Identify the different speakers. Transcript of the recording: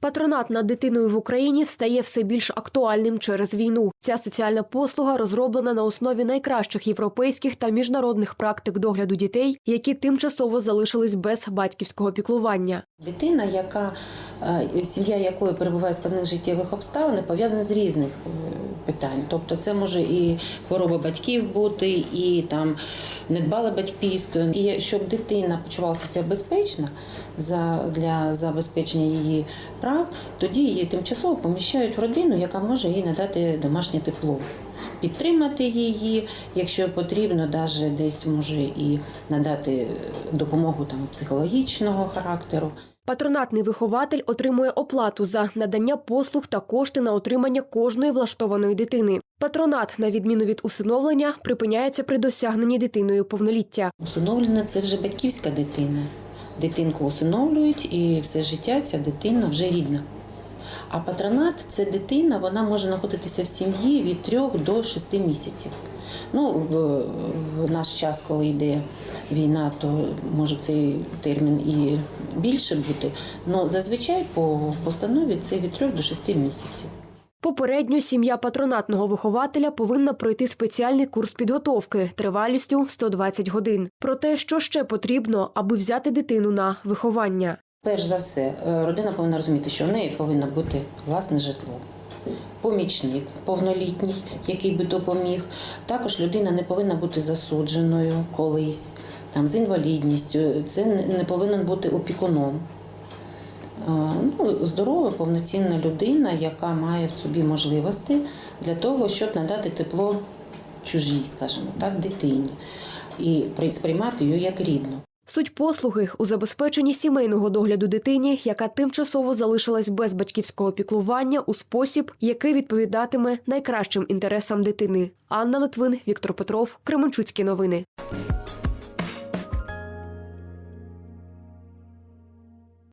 Speaker 1: Патронат над дитиною в Україні стає все більш актуальним через війну. Ця соціальна послуга розроблена на основі найкращих європейських та міжнародних практик догляду дітей, які тимчасово залишились без батьківського піклування.
Speaker 2: Дитина, яка е, сім'я якої перебуває в складних життєвих обставин, пов'язана з різних е, питань. Тобто, це може і хвороба батьків бути, і там недбале батьківство. І щоб дитина почувалася себе безпечно за для забезпечення її прав, тоді її тимчасово поміщають в родину, яка може їй надати домашнє тепло. Підтримати її, якщо потрібно, навіть десь може і надати допомогу там психологічного характеру.
Speaker 1: Патронатний вихователь отримує оплату за надання послуг та кошти на отримання кожної влаштованої дитини. Патронат, на відміну від усиновлення, припиняється при досягненні дитиною повноліття.
Speaker 2: Усиновлена це вже батьківська дитина. Дитинку усиновлюють і все життя ця дитина вже рідна. А патронат це дитина, вона може знаходитися в сім'ї від 3 до 6 місяців. Ну, в, в наш час, коли йде війна, то може цей термін і більше бути. але зазвичай по постанові це від 3 до 6 місяців.
Speaker 1: Попередньо сім'я патронатного вихователя повинна пройти спеціальний курс підготовки тривалістю 120 годин. Про те, що ще потрібно, аби взяти дитину на виховання.
Speaker 2: Перш за все, е, родина повинна розуміти, що в неї повинно бути власне житло. Помічник повнолітній, який би допоміг. Також людина не повинна бути засудженою колись, там, з інвалідністю. Це не не повинен бути опікуном. Е, Ну, здорова, повноцінна людина, яка має в собі можливості для того, щоб надати тепло чужій, скажімо так, дитині і при- сприймати її як рідну.
Speaker 1: Суть послуги у забезпеченні сімейного догляду дитині, яка тимчасово залишилась без батьківського піклування у спосіб, який відповідатиме найкращим інтересам дитини. Анна Литвин, Віктор Петров, Кременчуцькі новини.